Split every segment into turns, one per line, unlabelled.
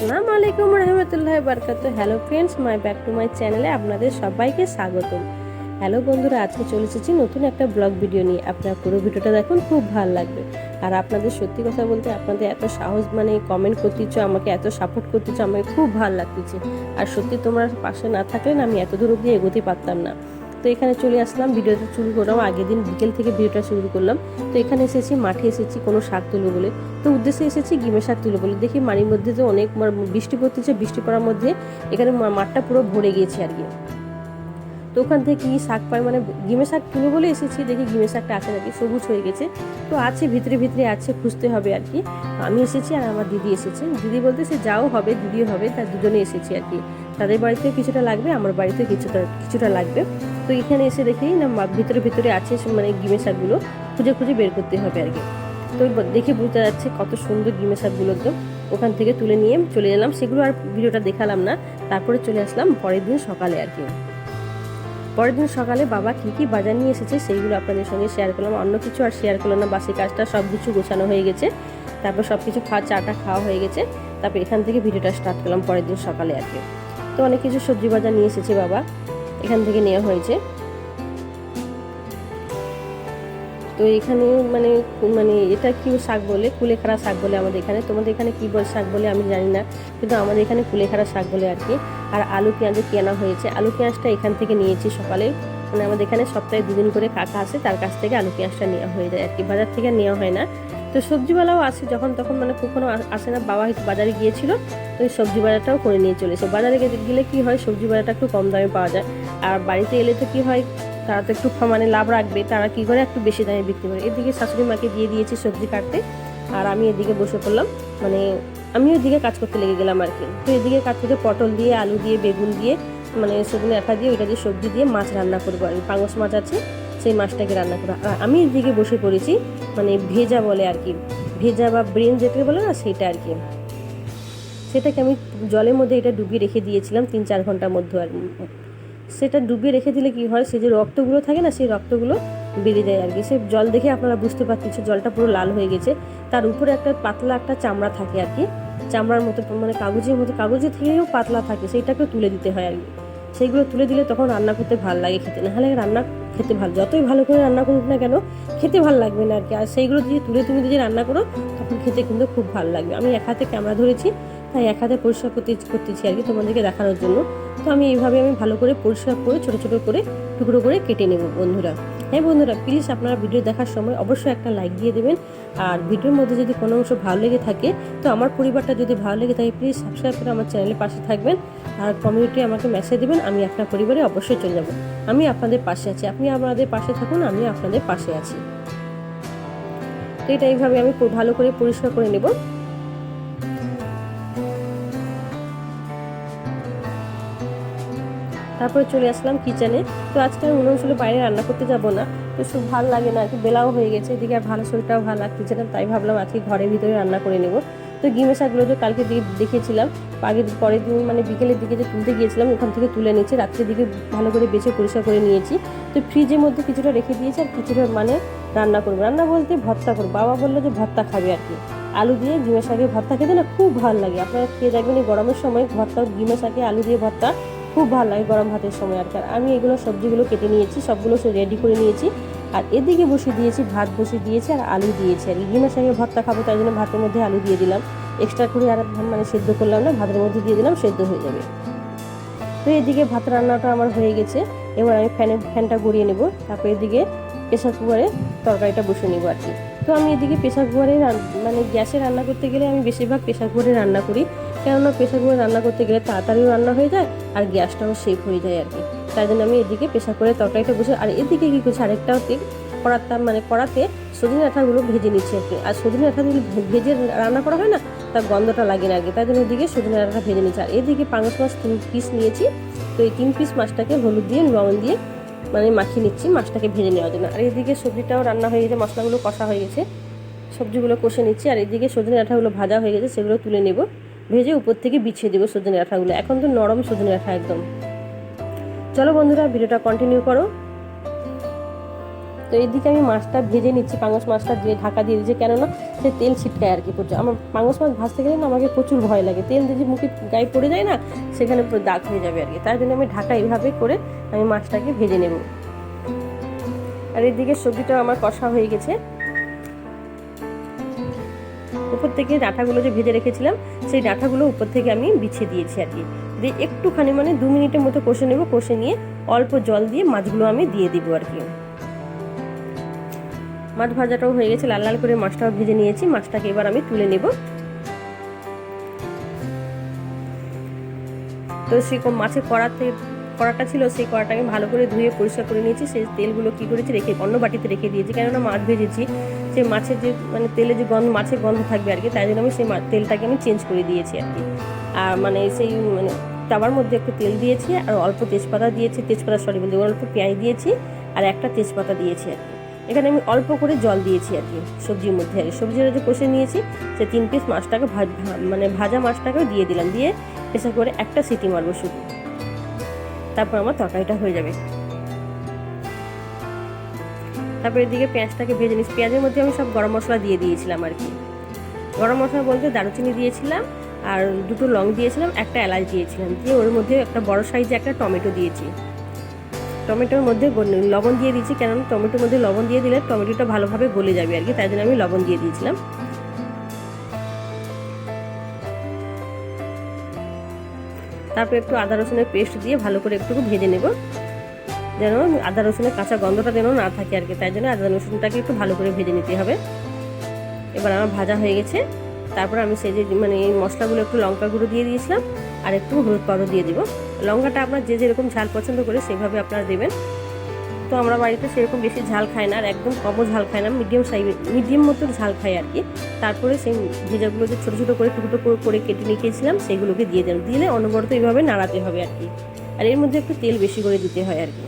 আসসালামু আলাইকুম রহমতুল্লাহ বারকাত hello friends my back to মাই চ্যানেলে আপনাদের সবাইকে স্বাগতম। হ্যালো বন্ধুরা, আজকে চলে এসেছি নতুন একটা ব্লগ ভিডিও নিয়ে। আপনারা পুরো ভিডিওটা দেখুন, খুব ভালো লাগবে। আর আপনাদের সত্যি কথা বলতে আপনাদের এত সাহস মানে কমেন্ট করতেছ আমাকে এত সাপোর্ট করতেছ আমাকে খুব ভালো লাগতেছে। আর সত্যি তোমরা পাশে না থাকলে না আমি এত দূর অব্দি এগোতে পারতাম না। তো এখানে চলে আসলাম, ভিডিওটা শুরু করলাম, আগের দিন বিকেল থেকে ভিডিওটা শুরু করলাম। তো এখানে এসেছি, মাঠে এসেছি কোনো শাক তুলবো বলে। তো উদ্দেশ্যে এসেছি গিমে শাক তুলবো বলে। দেখি মাড়ির মধ্যে তো অনেক বৃষ্টি পড়তেছে, বৃষ্টি পড়ার মধ্যে এখানে মাঠটা পুরো ভরে গিয়েছে আর কি। তো ওখান থেকে কি শাক পাই মানে গিমে শাক তুলে বলে এসেছি, দেখি গিমে শাকটা আছে নাকি, সবুজ হয়ে গেছে। তো আছে, ভিতরে ভিতরে আছে, খুঁজতে হবে আর কি। আমি এসেছি আর আমার দিদি এসেছে। দিদি বলতে সে যাও হবে, দিদিও হবে, তার দুজনে এসেছি আর কি। তাদের বাড়িতে কিছুটা লাগবে, আমার বাড়িতে কিছুটা কিছুটা লাগবে। তো এখানে এসে দেখি না ভিতরে ভিতরে আছে মানে গিমে শাকগুলো খুঁজে খুঁজে বের করতে হবে আর কি। তো দেখে বোঝা যাচ্ছে কত সুন্দর গিমে শাকগুলো একদম ওখান থেকে তুলে নিয়ে চলে এলাম। সেগুলো আর ভিডিওটা দেখালাম না। তারপরে চলে আসলাম পরের দিন সকালে আর কি। পরের দিন সকালে বাবা কী কী বাজার নিয়ে এসেছে সেইগুলো আপনাদের সঙ্গে শেয়ার করলাম। অন্য কিছু আর শেয়ার করলাম না। বাসি কাজটা সব কিছু গোছানো হয়ে গেছে। তারপর সব কিছু খাওয়া চাটা খাওয়া হয়ে গেছে। তারপর এখান থেকে ভিডিওটা স্টার্ট করলাম পরের দিন সকালে আর কি। তো অনেক কিছু সবজি বাজার নিয়ে এসেছে বাবা। এখান থেকে নেওয়া হয়েছে। তো এখানে মানে মানে এটা কি শাক বলে? কুলেখাড়া শাক বলে আমাদের এখানে। তোমাদের এখানে কি বল শাক বলে আমি জানি না, কিন্তু আমাদের এখানে কুলেখাড়া শাক বলে আর কি। আর আলু পেঁয়াজও কেনা হয়েছে। আলু পেঁয়াজটা এখান থেকে নিয়েছি সকালে। মানে আমাদের এখানে সপ্তাহে দুদিন করে কাকা আসে, তার কাছ থেকে আলু পেঁয়াজটা নেওয়া হয়ে যায় আর কি। বাজার থেকে নেওয়া হয় না। তো সবজিওয়ালাও আসে যখন, তখন মানে কখনো আসে না। বাবা হয়তো বাজারে গিয়েছিল, তো এই সবজি বাজারটাও করে নিয়ে চলে এসে। বাজারে গেলে কি হয় সবজি বাজারটা একটু কম দামে পাওয়া যায়। আর বাড়িতে এলে তো কি হয়, তারা তো একটু মানে লাভ রাখবে, তারা কি করে, একটু বেশি দামে বিক্রি করে। এদিকে শাশুড়ি মাকে দিয়ে দিয়েছি সবজি কাটতে, আর আমি এদিকে বসে পড়লাম। মানে আমিও এদিকে কাজ করতে লেগে গেলাম আর কি। তো এদিকে কাজ করতে পটল দিয়ে, আলু দিয়ে, বেগুন দিয়ে মানে সবজি একা দিয়ে, ওইটা দিয়ে সবজি দিয়ে মাছ রান্না করব আর। পাঙস মাছ আছে সেই মাছটাকে রান্না করা। আর আমি এদিকে বসে পড়েছি মানে ভেজা বলে আর কি, ভেজা বা ব্রেন যেটাকে বলে না সেটা আর কি। সেটাকে আমি জলের মধ্যে এটা ডুবিয়ে রেখে দিয়েছিলাম তিন চার ঘণ্টার মধ্যে আর সেটা ডুবিয়ে রেখে দিলে কি হয়, সে যে রক্তগুলো থাকে না, সেই রক্তগুলো বেরিয়ে যায় আর কি। সে জল দেখে আপনারা বুঝতে পারতেছে, জলটা পুরো লাল হয়ে গেছে। তার উপরে একটা পাতলা একটা চামড়া থাকে আর কি। চামড়ার মতো মানে কাগজের মতো কাগজের থেকেও পাতলা থাকে সেইটাকে তুলে দিতে হয় আর কি। সেইগুলো তুলে দিলে তখন রান্না করতে ভালো লাগে খেতে। নাহলে রান্না খেতে ভালো যতই ভালো করে রান্না করুক না কেন, খেতে ভালো লাগবে না আর কি আর সেইগুলো যদি তুলে তুমি যদি রান্না করো, তখন খেতে কিন্তু খুব ভালো লাগবে। আমি এক হাতে ক্যামেরা ধরেছি, তাই এক হাতে পরিষ্কার করতে করতেছি আর কি তোমাদেরকে দেখানোর জন্য। তো আমি এইভাবে আমি ভালো করে পরিষ্কার করে, ছোটো ছোটো করে, টুকরো করে কেটে নেব বন্ধুরা। হ্যাঁ বন্ধুরা প্লিজ আপনারা ভিডিও দেখার সময় অবশ্যই একটা লাইক দিয়ে দেবেন। আর ভিডিওর মধ্যে যদি কোনো অংশ ভালো লেগে থাকে, তো আমার পরিবারটা যদি ভালো লেগে থাকে প্লিজ সাবস্ক্রাইব করে আমার চ্যানেলের পাশে থাকবেন। আর কমিউনিটি আমাকে মেসেজ দেবেন, আমি আপনার পরিবারে অবশ্যই চলে যাব। আমি আপনাদের পাশে আছি। আপনি আমাদের পাশে থাকুন আমি আপনাদের পাশে আছি। তো এটা এইভাবে আমি ভালো করে পরিষ্কার করে নেব। তারপরে চলে আসলাম কিচেনে তো আজকে আমি মনে হচ্ছিল বাইরে রান্না করতে যাব না। তো খুব ভালো লাগে না আর কি বেলাও হয়ে গেছে, এদিকে আর ভালো শরীরটাও ভালো লাগতেছে না তাই ভাবলাম আজকে ঘরের ভিতরে রান্না করে নেব। তো গিমে শাকগুলো তো কালকে দিয়ে দেখিয়েছিলাম আগের পরের দিন মানে বিকেলের দিকে যে তুলতে গিয়েছিলাম, ওখান থেকে তুলে নিয়েছি, রাত্রের দিকে ভালো করে বেছে পরিষ্কার করে নিয়েছি। তো ফ্রিজের মধ্যে কিছুটা রেখে দিয়েছি আর কিছুটা মানে রান্না করব। রান্না বলতে ভর্তা করব। বাবা বলল যে ভর্তা খাবে আর কি। আলু দিয়ে ডিমের শাকে ভর্তা খেতে না খুব ভালো লাগে। আপনারা খেয়ে দেখবেন এই গরমের সময় ভর্তা ডিমের শাকে আলু দিয়ে ভর্তা খুব ভালো লাগে গরম ভাতের সময় আর আমি এগুলো সবজিগুলো কেটে নিয়েছি, সবগুলো রেডি করে নিয়েছি। আর এদিকে বসিয়ে দিয়েছি ভাত, বসিয়ে দিয়েছি আর আলু দিয়েছি। আর ডিমের শাকের ভর্তা খাব, তাই জন্য ভাতের মধ্যে আলু দিয়ে দিলাম। এক্সট্রা করে আর মানে সেদ্ধ করলাম না, ভাতের মধ্যে দিয়ে দিলাম, সেদ্ধ হয়ে যাবে। তো এদিকে ভাত রান্নাটা আমার হয়ে গেছে। এবার আমি ফ্যানে, ফ্যানটা গড়িয়ে নেব। তারপর এদিকে প্রেশার কুকারে তরকারিটা বসে নেব আর কি। তো আমি এদিকে প্রেশার কুকারে মানে গ্যাসে রান্না করতে গেলে আমি বেশিরভাগ প্রেশার কুকারে রান্না করি। কেননা প্রেশার কুকারে রান্না করতে গেলে তাড়াতাড়িও রান্না হয়ে যায় আর গ্যাসটাও সেভ হয়ে যায় আর কি। তাই জন্য আমি এদিকে প্রেশার কুকারে তরকারিটা বসে আর এদিকে কী করছি? আরেকটা হচ্ছে কড়াতে মানে কড়াতে সজনে ডাঁটাগুলো ভেজে নিচ্ছি আর কি। আর সজনে ডাঁটা যদি ভেজে রান্না করা হয় না, তার গন্ধটা লাগে না আগে তাই জন্য ওদিকে সজনে ডাঁটাটা ভেজে নিচ্ছি। আর এদিকে পাঙাশ মাছ তিন পিস নিয়েছি। তো এই তিন পিস মাছটাকে হলুদ দিয়ে লবণ দিয়ে মানে মাখিয়ে নিচ্ছি, মাছটাকে ভেজে নেওয়ার জন্য। আর এদিকে সবজিটাও রান্না হয়ে গেছে, মশলাগুলো কষা হয়ে গেছে। সবজিগুলো কষে নিচ্ছি। আর এদিকে সজনে ডাঁটাগুলো ভাজা হয়ে গেছে, সেগুলো তুলে নেব। ভেজে উপর থেকে বিছিয়ে দেবো সজনে ডাঁটাগুলো এখন তো নরম সজনে ডাঁটা একদম। চলো বন্ধুরা, ভিডিওটা কন্টিনিউ করো। তো এইদিকে আমি মাছটা ভেজে নিচ্ছি পাঙস মাছটা দিয়ে ঢাকা দিয়ে দিয়েছি, কেননা সে তেল ছিটকায় আর কি প্রচুর। আমার পাঙস মাছ ভাজতে গেলে না আমাকে প্রচুর ভয় লাগে। তেল যদি মুখে গায়ে পড়ে যায় না, সেখানে পুরো দাগ হয়ে যাবে আর কি। তার জন্য আমি ঢাকা এইভাবে করে আমি মাছটাকে ভেজে নেব। আর এদিকে সবজিটা আমার কষা হয়ে গেছে। উপর থেকে ডাঁটাগুলো যে ভেজে রেখেছিলাম, সেই ডাঁটাগুলো উপর থেকে আমি বিছিয়ে দিয়েছি আর কি। দিয়ে একটুখানি মানে দু মিনিটের মতো কষে নেব, কষে নিয়ে অল্প জল দিয়ে মাছগুলো আমি দিয়ে দিব আর কি। মাছ ভাজাটাও হয়ে গেছে, লাল লাল করে মাছটাও ভেজে নিয়েছি, মাছটাকে এবার আমি তুলে নেব। তো সেই মাছের কড়াতে কড়াটা ছিল, সেই কড়াটা আমি ভালো করে ধুয়ে পরিষ্কার করে নিয়েছি, সেই তেলগুলো কী করেছি, রেখে অন্য বাটিতে রেখে দিয়েছি, কেননা মাছ ভেজেছি। সেই মাছের যে মানে তেলে যে গন্ধ, মাছের গন্ধ থাকবে আর কি, তাই জন্য আমি সেই তেলটাকে আমি চেঞ্জ করে দিয়েছি আর কি। আর মানে সেই মানে তাওয়ার মধ্যে একটু তেল দিয়েছি আর অল্প তেজপাতা দিয়েছি, তেজপাতা সরি বলতে অল্প পেঁয়াজ দিয়েছি আর একটা তেজপাতা দিয়েছি আর কি। এখানে আমি অল্প করে জল দিয়েছি আর কি, সবজির মধ্যে আর সবজিটা যে কষে নিয়েছি, সে তিন পিস মাছটাকে মানে ভাজা মাছটাকেও দিয়ে দিলাম, দিয়ে প্রেসার করে একটা সিটি মারবো শুধু। তারপর আমার তরকারিটা হয়ে যাবে। তারপর এদিকে পেঁয়াজটাকে ভেজে নিচ্ছি পেঁয়াজের মধ্যে আমি সব গরম মশলা দিয়ে দিয়েছিলাম আর কি। গরম মশলা বলতে দারুচিনি দিয়েছিলাম আর দুটো লং দিয়েছিলাম, একটা এলাচ দিয়েছিলাম। দিয়ে ওর মধ্যে একটা বড় সাইজে একটা টমেটো দিয়েছি। টমেটোর মধ্যে লবণ দিয়ে দিয়েছি, কেননা টমেটোর মধ্যে লবণ দিয়ে দিলে টমেটোটা ভালোভাবে গলে যাবে আর কি, তাই জন্য আমি লবণ দিয়ে দিয়েছিলাম। তারপর একটু আদা রসুনের পেস্ট দিয়ে ভালো করে একটু ভেজে নেব। যেন আদা রসুনের কাঁচা গন্ধটা যেন না থাকে আর কি, তাই জন্য আদা রসুনটাকে একটু ভালো করে ভেজে নিতে হবে। এবার আমার ভাজা হয়ে গেছে। তারপর আমি সেই যে মানে এই মশলাগুলো একটু লঙ্কা গুঁড়ো দিয়ে দিয়েছিলাম, আর একটু হলুদ পাউডার দিয়ে দিব। লঙ্কাটা আপনার যে যেরকম ঝাল পছন্দ করে সেভাবে আপনারা দেবেন। তো আমরা বাড়িতে সেরকম বেশি ঝাল খাই না, আর একদম কমও ঝাল খাই না, মিডিয়াম সাইজ, মিডিয়াম মতো ঝাল খাই আর কি। তারপরে সেই ভেজাগুলো যে ছোটো ছোটো করে টুকরো করে কেটে নিয়েছিলাম, সেগুলোকে দিয়ে দেন দিলে অনবরত এইভাবে নাড়াতে হবে আর কি। আর এর মধ্যে একটু তেল বেশি করে দিতে হয় আর কি।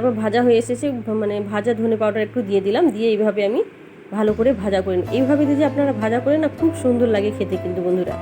তারপর ভাজা হয়ে এসেছে মানে ভাজা ধনে পাউডার একটু দিয়ে দিলাম, দিয়ে এইভাবে আমি ভালো করে ভাজা করেন এইভাবে যদি আপনারা ভাজা করেন না, খুব সুন্দর লাগে খেতে কিন্তু বন্ধুরা।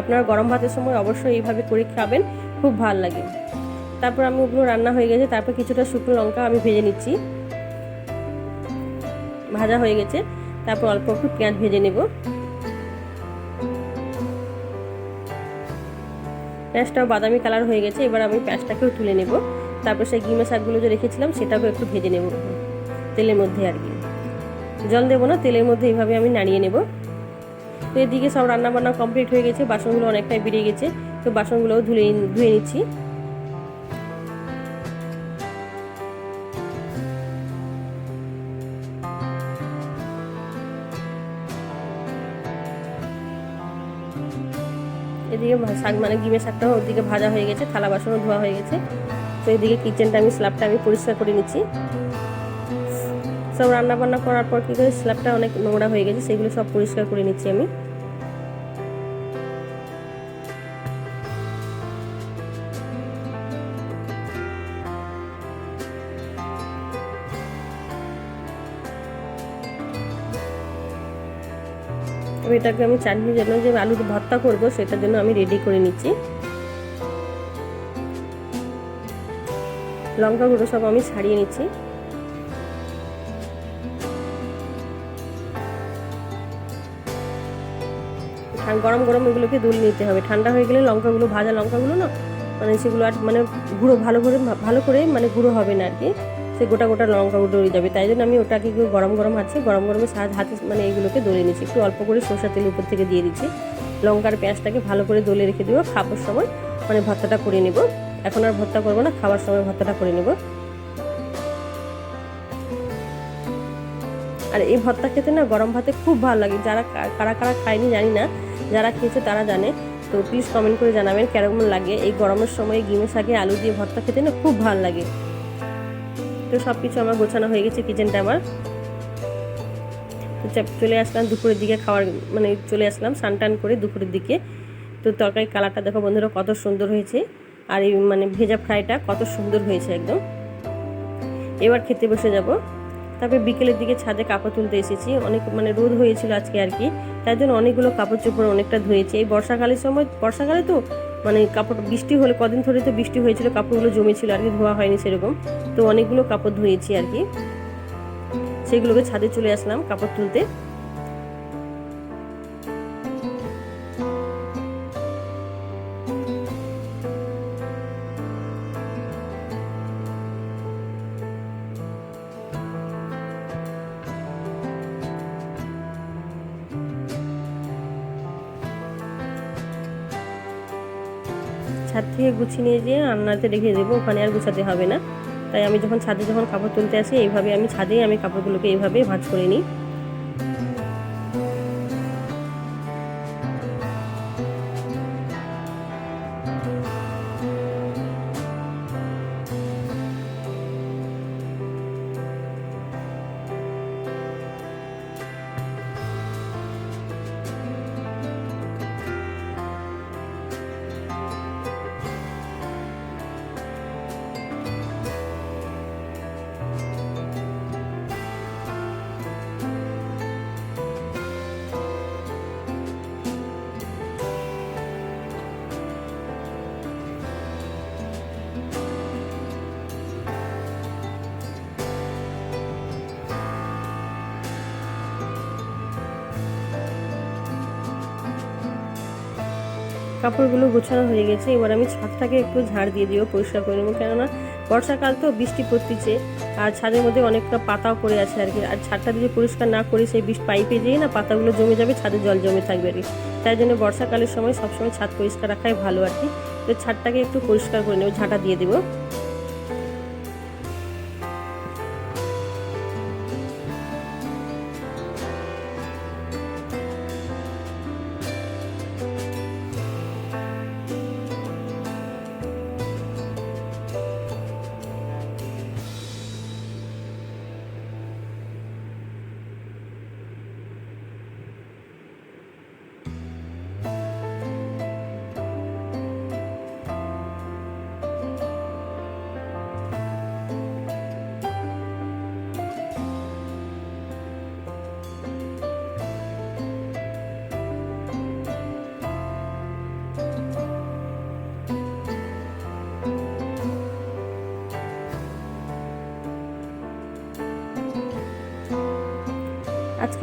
আপনারা গরম ভাতের সময় অবশ্যই এইভাবে করে খাবেন, খুব ভালো লাগে। তারপর আমি ওগুলো রান্না হয়ে গেছে, তারপর কিছুটা শুকনো লঙ্কা আমি ভেজে নিচ্ছি। ভাজা হয়ে গেছে, তারপর অল্প একটু পেঁয়াজ ভেজে নেব। পেঁয়াজটাও বাদামি কালার হয়ে গেছে, এবার আমি পেঁয়াজটাকেও তুলে নেব। তারপর সেই গিমে শাকগুলো যে রেখেছিলাম, সেটাকেও একটু ভেজে নেব। তেলের মধ্যে আর কি। জল দেবো না, তেলের মধ্যে এইভাবে আমি নাড়িয়ে নেব। তো এদিকে সব রান্নাবান্না কমপ্লিট হয়ে গেছে, বাসনগুলো অনেকটাই বেড়ে গেছে, তো বাসনগুলোও ধুয়ে ধুয়ে নিচ্ছি। এদিকে শাক মানে ডিমের শাকটা ওদিকে ভাজা হয়ে গেছে, থালা বাসনও ধোয়া হয়ে গেছে। তো এদিকে কিচেনটা আমি স্ল্যাবটা আমি পরিষ্কার করে নিচ্ছি। সব রান্নাবান্না করার পর কী করে স্ল্যাবটা অনেক নোংরা হয়ে গেছে, সেগুলো সব পরিষ্কার করে নিচ্ছি আমি। এটাকে আমি চাটনির জন্য যে আলুর ভর্তা করব সেটার জন্য আমি রেডি করে নিচ্ছি। লঙ্কা গুঁড়ো সব আমি ছাড়িয়ে নিচ্ছি। গরম গরম এগুলোকে দুল নিতে হবে। ঠান্ডা হয়ে গেলে লঙ্কাগুলো, ভাজা লঙ্কাগুলো না মানে সেগুলো আর মানে গুঁড়ো ভালো করে ভালো করে মানে গুঁড়ো হবে না আর কি। সে গোটা গোটা লঙ্কা দড়ে যাবে। তাই জন্য আমি ওটাকে গরম গরম আছে গরম গরমে সাজ হাতে মানে এইগুলোকে দলে নিচ্ছি একটু অল্প করে সরষা তেল উপর থেকে দিয়ে দিচ্ছি। লঙ্কার পেঁয়াজটাকে ভালো করে দলে রেখে দেবো। খাবার সময় মানে ভর্তাটা করে নেব। এখন আর ভর্তা করব না খাওয়ার সময় ভর্তাটা করে নেব। আর এই ভর্তা খেতে না গরম ভাতে খুব ভালো লাগে। যারা কারা কারা খায়নি জানি না, যারা খেয়েছে তারা জানে। তো প্লিজ কমেন্ট করে জানাবেন কেরকম লাগে। এই গরমের সময় গিমে শাকে আলু দিয়ে ভর্তা খেতে না খুব ভালো লাগে। তো সব কিছু আমার গোছানো হয়ে গেছে কিচেনটা আমার। চলে আসলাম দুপুরের দিকে খাওয়ার মানে চলে আসলাম স্নান টান করে দুপুরের দিকে। তো তরকারি কালারটা দেখো বন্ধুরা কত সুন্দর হয়েছে। আর এই মানে ভেজা ফ্রাইটা কত সুন্দর হয়েছে একদম। এবার খেতে বসে যাব। তারপরে বিকেলের দিকে ছাদে কাপড় তুলতে এসেছি। অনেক মানে রোদ হয়েছিল আজকে আর কি। তাই জন্য অনেকগুলো কাপড় চোপড় অনেকটা ধুয়েছি। এই বর্ষাকালের সময় বর্ষাকালে তো মানে কাপড় বৃষ্টি হলে, কদিন ধরে তো বৃষ্টি হয়েছিল, কাপড়গুলো জমেছিল, আর কি ধোয়া হয়নি সেরকম। তো অনেকগুলো কাপড় ধুয়েছি আর কি। সেগুলোকে ছাদে চলে আসলাম কাপড় তুলতে। থেকে গুছিয়ে নিয়ে যেয়ে আলনাতে রেখে দেবো, ওখানে আর গুছাতে হবে না। তাই আমি যখন ছাদে যখন কাপড় তুলতে আসি, এইভাবে আমি ছাদেই আমি কাপড়গুলোকে এইভাবে ভাঁজ করে নিই। কাপড়গুলো গোছানো হয়ে গেছে। এবার আমি ছাদটাকে একটু ঝাড় দিয়ে দিও পরিষ্কার করে নেব। কেননা বর্ষাকাল তো বৃষ্টি পড়তেছে, আর ছাদের মধ্যে অনেকটা পাতাও পড়ে আছে আর কি। আর ছাদটা যদি পরিষ্কার না করি, সেই বৃষ্টি পাইপে যেয়ে না পাতাগুলো জমে যাবে, ছাদে জল জমে থাকবে আর কি। তাই জন্য বর্ষাকালের সময় সবসময় ছাদ পরিষ্কার রাখাই ভালো আর কি। তো ছাদটাকে একটু পরিষ্কার করে নেব, ঝাঁটা দিয়ে দেবো।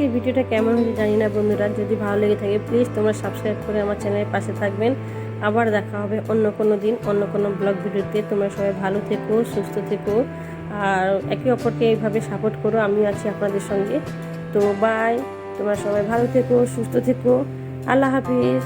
আজকের ভিডিওটা কেমন হয়েছে জানি না বন্ধুরা, যদি ভালো লেগে থাকে প্লিজ তোমরা সাবস্ক্রাইব করে আমার চ্যানেলের পাশে থাকবেন। আবার দেখা হবে অন্য কোনো দিন, অন্য কোনো ব্লগ ভিডিওতে। তোমরা সবাই ভালো থেকো, সুস্থ থেকো। আর একে অপরকে এইভাবে সাপোর্ট করো আমি আছি আপনাদের সঙ্গে। তো বাই তোমরা সবাই ভালো থেকো, সুস্থ থেকো। আল্লাহ হাফিজ।